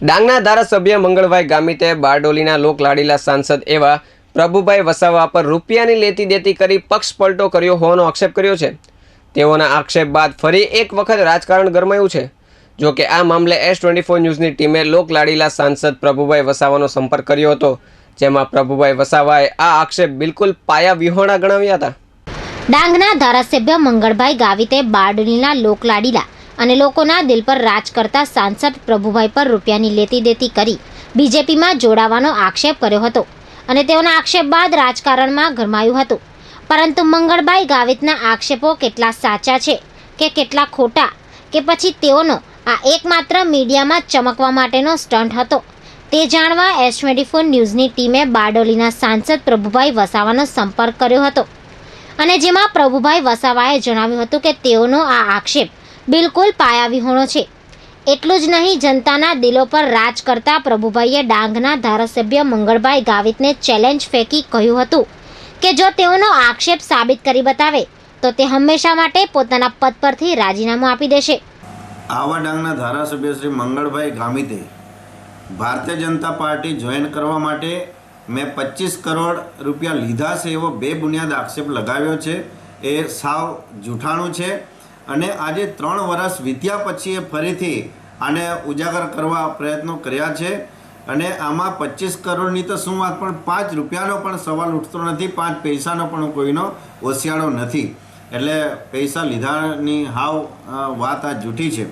ડાંગના ધારાસભ્ય મંગળભાઈ ગામિતે બારડોલીના લોકલાડીલા સાંસદ એવા પ્રભુભાઈ વસાવા પર રૂપિયાની લેતી દેતી કરી પક્ષ પલટો કર્યો હોવાનો આક્ષેપ કર્યો છે. તેઓના આક્ષેપ બાદ ફરી એક વખત રાજકારણ ગરમાયું છે. જો કે આ મામલે એસ ટ્વેન્ટી ફોર ન્યૂઝની ટીમે લોકલાડીલા સાંસદ પ્રભુભાઈ વસાવાનો સંપર્ક કર્યો હતો, જેમાં પ્રભુભાઈ વસાવાએ આ આક્ષેપ બિલકુલ પાયા વિહોણા ગણાવ્યા હતા. ડાંગના ધારાસભ્ય મંગળભાઈ ગાવિતે બારડોલીના લોકલાડીલા અને લોકોના દિલ પર રાજ કરતા સાંસદ પ્રભુભાઈ પર રૂપિયાની લેતી દેતી કરી બીજેપીમાં જોડાવાનો આક્ષેપ કર્યો હતો અને તેઓના આક્ષેપ બાદ રાજકારણમાં ગરમાયું હતું. પરંતુ મંગળભાઈ ગાવિતના આક્ષેપો કેટલા સાચા છે કે કેટલા ખોટા કે પછી તેઓનો આ એકમાત્ર મીડિયામાં ચમકવા માટેનો સ્ટન્ટ હતો? તે જાણવા એસ ટ્વેન્ટી ફોર ન્યૂઝની ટીમે બારડોલીના સાંસદ પ્રભુભાઈ વસાવાનો સંપર્ક કર્યો હતો. અને જેમાં પ્રભુભાઈ વસાવાએ જણાવ્યું હતું કે તેઓનો આ આક્ષેપ બિલકુલ પાયાવિહોણો છે. એટલું જ નહીં, જનતાના દિલો પર રાજ કરતા પ્રભુભાઈએ ડાંગના ધારાસભ્ય મંગળભાઈ ગાવિતને ચેલેન્જ ફેંકી કહ્યું હતું કે જો તેઓનો આક્ષેપ સાબિત કરી બતાવે, તો તે હંમેશા માટે પોતાના પદ પરથી રાજીનામું આપી દેશે. આવા ડાંગના ધારાસભ્ય શ્રી મંગળભાઈ ગામિતે ભારતીય જનતા પાર્ટી જોઈન કરવા માટે મેં પચીસ કરોડ રૂપિયા લીધા છે એવો બે બુનિયાદ આક્ષેપ લગાવ્યો છે. એ સાવ જૂઠાણું છે. અને આજે ત્રણ વર્ષ વીત્યા પછી એ ફરીથી આને ઉજાગર કરવા પ્રયત્નો કર્યા છે. અને આમાં પચીસ કરોડની તો શું વાત, પણ પાંચ રૂપિયાનો પણ સવાલ ઉઠતો નથી, પાંચ પૈસાનો પણ કોઈનો ઓસિયાળો નથી. એટલે પૈસા લીધાની હાવ વાત આ જૂઠી છે.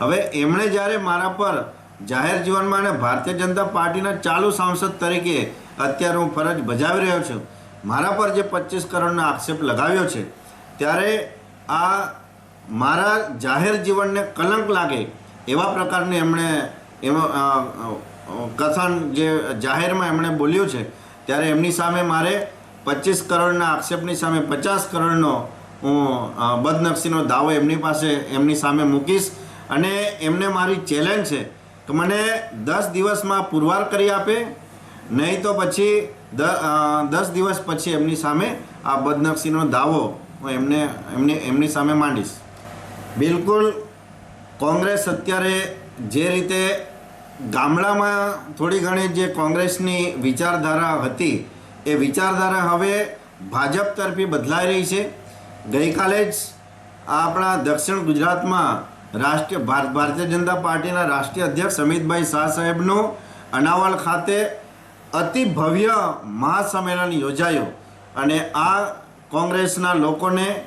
હવે એમણે જ્યારે મારા પર જાહેર જીવનમાં અને ભારતીય જનતા પાર્ટીના ચાલુ સાંસદ તરીકે અત્યારે હું ફરજ બજાવી રહ્યો છું, મારા પર જે પચીસ કરોડનો આક્ષેપ લગાવ્યો છે, ત્યારે આ મારા જાહેર જીવનને કલંક લાગે એવા પ્રકારની એમણે, એમાં કથન જે જાહેરમાં એમણે બોલ્યું છે, ત્યારે એમની સામે મારે પચીસ કરોડના આક્ષેપની સામે પચાસ કરોડનો હું બદનક્ષીનો દાવો એમની પાસે, એમની સામે મૂકીશ અને એમને મારી ચેલેન્જ છે કે મને દસ દિવસમાં પુરવાર કરી આપે, નહીં તો પછી દસ દિવસ પછી એમની સામે આ બદનક્ષીનો દાવો હું એમને, એમની એમની સામે માંડીશ. બિલકુલ કોંગ્રેસ અત્યારે જે રીતે ગામડામાં થોડી ઘણી જે કોંગ્રેસની વિચારધારા હતી, એ વિચારધારા હવે ભાજપ તરફી બદલાઈ રહી છે. ગઈકાલે જ આપણા દક્ષિણ ગુજરાતમાં રાષ્ટ્રીય ભાર- ભારતીય જનતા પાર્ટીના રાષ્ટ્રીય અધ્યક્ષ અમિતભાઈ શાહ સાહેબનું અનાવલ ખાતે અતિ ભવ્ય મહાસંમેલન યોજાયું. અને આ કોંગ્રેસના લોકોને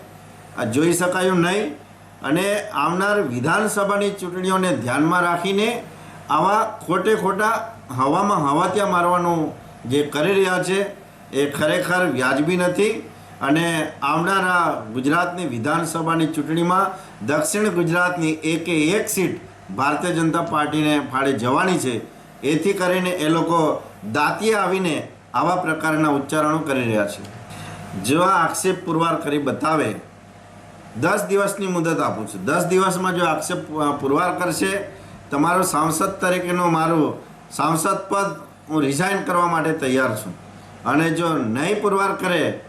જોઈ શકાયું નહીં. અને આવનાર વિધાનસભાની ચૂંટણીઓને ધ્યાનમાં રાખીને આવા ખોટે ખોટા હવામાં હવાત્યા મારવાનું જે કરી રહ્યા છે, એ ખરેખર વ્યાજબી નથી. અને આવનારા ગુજરાતની વિધાનસભાની ચૂંટણીમાં દક્ષિણ ગુજરાતની એકે એક સીટ ભારતીય જનતા પાર્ટીને ફાળે જવાની છે. એથી કરીને એ લોકો દાંતીએ આવીને આવા પ્રકારના ઉચ્ચારણો કરી રહ્યા છે. જેવા આક્ષેપ પુરવાર કરી બતાવે દસ દિવસની મુદત આપું છું. દસ દિવસમાં જો આક્ષેપ પુરવાર કરશે, તમારો સાંસદ તરીકેનો મારું સાંસદ પદ હું રિઝાઇન કરવા માટે તૈયાર છું. અને જો નહીં પુરવાર કરે,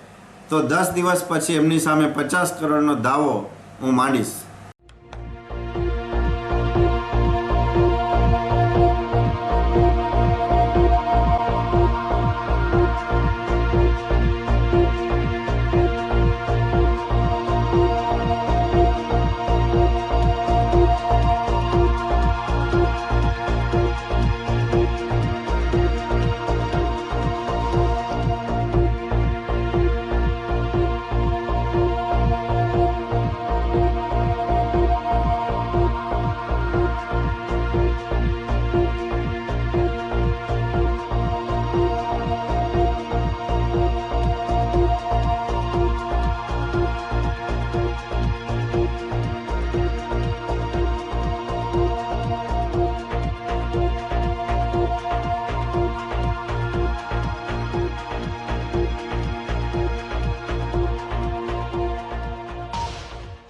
તો દસ દિવસ પછી એમની સામે પચાસ કરોડનો દાવો હું માંડીશ.